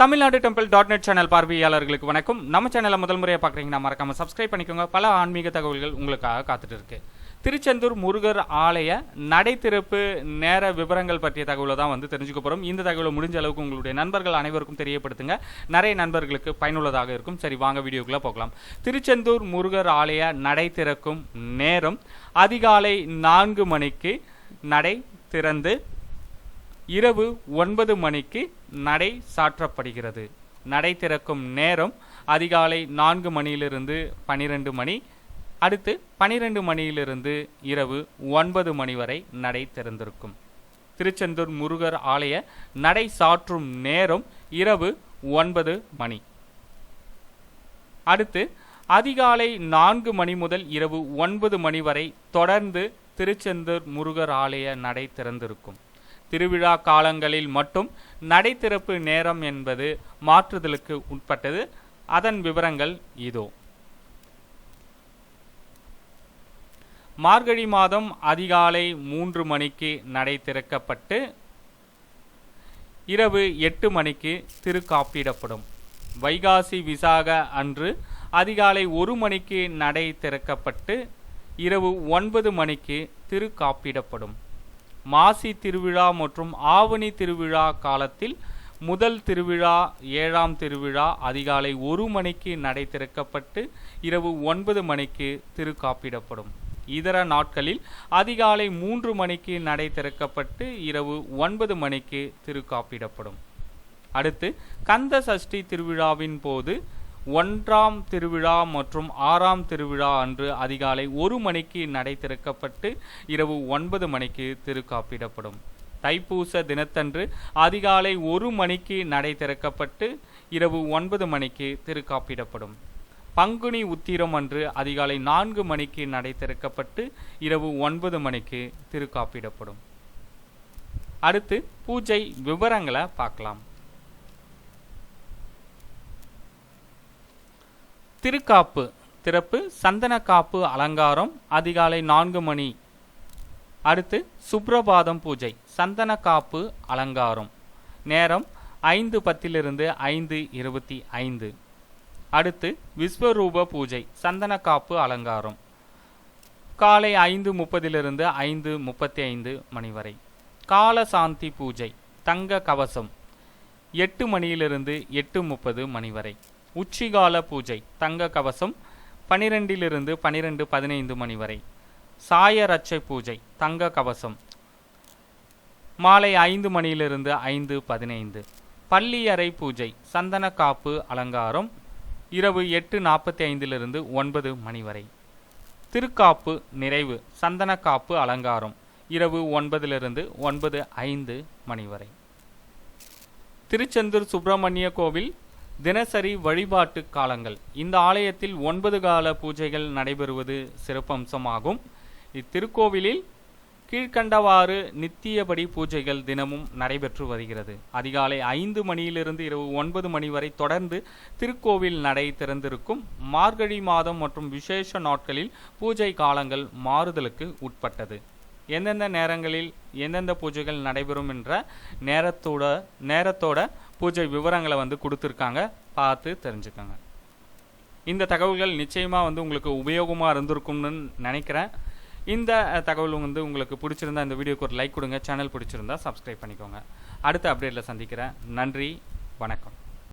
Tamil Nadu temple dot net channel பார்வையாளர்களுக்கு வணக்கம். நம்ம சேனலை முதல் முறையாக பார்க்குறீங்கன்னா மறக்காம சப்ஸ்கிரைப் பண்ணிக்கோங்க. பல ஆன்மீக தகவல்கள் உங்களுக்காக காத்துட்டு இருக்கு. திருச்செந்தூர் முருகர் ஆலய நடை திறப்பு நேர விவரங்கள் பற்றிய தகவலை தான் வந்து தெரிஞ்சுக்க போகிறோம் இந்த தகவலை முடிஞ்ச அளவுக்கு உங்களுடைய நண்பர்கள் அனைவருக்கும் தெரியப்படுத்துங்க. நிறைய நண்பர்களுக்கு பயனுள்ளதாக இருக்கும். சரி வாங்க வீடியோக்குள்ளே போகலாம். திருச்செந்தூர் முருகர் ஆலய நடை திறக்கும் நேரம் அதிகாலை நான்கு மணிக்கு நடை திறந்து இரவு ஒன்பது மணிக்கு நடை சாற்றப்படுகிறது. நடை திறக்கும் நேரம் அதிகாலை நான்கு மணியிலிருந்து பனிரெண்டு மணி அடுத்து பனிரெண்டு மணியிலிருந்து இரவு ஒன்பது மணி வரை நடை திறந்திருக்கும். திருச்செந்தூர் முருகர் ஆலய நடை சாற்றும் நேரம் இரவு ஒன்பது மணி. அடுத்து அதிகாலை நான்கு மணி முதல் இரவு ஒன்பது மணி வரை தொடர்ந்து திருச்செந்தூர் முருகர் ஆலய நடை திறந்திருக்கும். திருவிழா காலங்களில் மட்டும் நடை திறப்பு நேரம் என்பது மாற்றுதலுக்கு உட்பட்டது. அதன் விவரங்கள் இதோ. மார்கழி மாதம் அதிகாலை மூன்று மணிக்கு நடை திறக்கப்பட்டு இரவு எட்டு மணிக்கு திருக்காப்பிடப்படும். வைகாசி விசாக அன்று அதிகாலை ஒரு மணிக்கு நடை திறக்கப்பட்டு இரவு ஒன்பது மணிக்கு திருக்காப்பிடப்படும். மாசி திருவிழா மற்றும் ஆவணி திருவிழா காலத்தில் முதல் திருவிழா ஏழாம் திருவிழா அதிகாலை ஒரு மணிக்கு நடை திறக்கப்பட்டு இரவு ஒன்பது மணிக்கு திருக்காப்பிடப்படும். இதர நாட்களில் அதிகாலை மூன்று மணிக்கு நடை திறக்கப்பட்டு இரவு ஒன்பது மணிக்கு திருக்காப்பிடப்படும். அடுத்து கந்த சஷ்டி திருவிழாவின் போது ஒன்றாம் திருவிழா மற்றும் ஆறாம் திருவிழா அன்று அதிகாலை ஒரு மணிக்கு நடை திறக்கப்பட்டு இரவு ஒன்பது மணிக்கு திருக்காப்பிடப்படும். தைப்பூச தினத்தன்று அதிகாலை ஒரு மணிக்கு நடை திறக்கப்பட்டு இரவு ஒன்பது மணிக்கு திருக்காப்பிடப்படும். பங்குனி உத்திரம் அன்று அதிகாலை நான்கு மணிக்கு நடை திறக்கப்பட்டு இரவு ஒன்பது மணிக்கு திருக்காப்பிடப்படும். அடுத்து பூஜை விவரங்களை பார்க்கலாம். திருக்காப்பு திறப்பு சந்தன காப்பு அலங்காரம் அதிகாலை நான்கு மணி. அடுத்து சுப்ரபாதம் பூஜை சந்தன காப்பு அலங்காரம். நேரம் ஐந்து பத்திலிருந்து ஐந்து இருபத்தி ஐந்து. அடுத்து விஸ்வரூப பூஜை சந்தன காப்பு அலங்காரம். காலை ஐந்து முப்பதிலிருந்து ஐந்து முப்பத்தி ஐந்து மணி வரை. கால சாந்தி பூஜை தங்க கவசம் எட்டு மணியிலிருந்து எட்டு முப்பது மணி வரை. உச்சிகால பூஜை தங்க கவசம் பனிரெண்டிலிருந்து பனிரெண்டு பதினைந்து மணி வரை. சாய ரட்சை பூஜை தங்க கவசம். மாலை ஐந்து மணியிலிருந்து ஐந்து பதினைந்து. பள்ளியறை பூஜை சந்தன காப்பு அலங்காரம் இரவு எட்டு நாற்பத்தி ஐந்திலிருந்து ஒன்பது மணி வரை. திருக்காப்பு நிறைவு சந்தன காப்பு அலங்காரம் இரவு ஒன்பதிலிருந்து ஒன்பது ஐந்து மணி வரை. திருச்செந்தூர் சுப்பிரமணிய கோவில் தினசரி வழிபாட்டு காலங்கள். இந்த ஆலயத்தில் ஒன்பது கால பூஜைகள் நடைபெறுவது சிறப்பம்சமாகும். இத்திருக்கோவிலில் கீழ்கண்டவாறு நித்தியபடி பூஜைகள் தினமும் நடைபெற்று வருகிறது. அதிகாலை ஐந்து மணியிலிருந்து இரவு ஒன்பது மணி வரை தொடர்ந்து திருக்கோவில் நடை திறந்திருக்கும். மார்கழி மாதம் மற்றும் விசேஷ நாட்களில் பூஜை காலங்கள் மாறுதலுக்கு உட்பட்டது. எந்தெந்த நேரங்களில் எந்தெந்த பூஜைகள் நடைபெறும் என்ற நேரத்தோட நேரத்தோட பூஜை விவரங்களை வந்து கொடுத்துருக்காங்க. பார்த்து தெரிஞ்சுக்கோங்க. இந்த தகவல்கள் நிச்சயமாக வந்து உங்களுக்கு உபயோகமாக இருந்திருக்கும்னு நினைக்கிறேன். இந்த தகவல் வந்து உங்களுக்கு பிடிச்சிருந்தா இந்த வீடியோக்கு ஒரு லைக் கொடுங்க. சேனல் பிடிச்சிருந்தா சப்ஸ்கிரைப் பண்ணிக்கோங்க. அடுத்த அப்டேட்டில் சந்திக்கிறேன். நன்றி. வணக்கம்.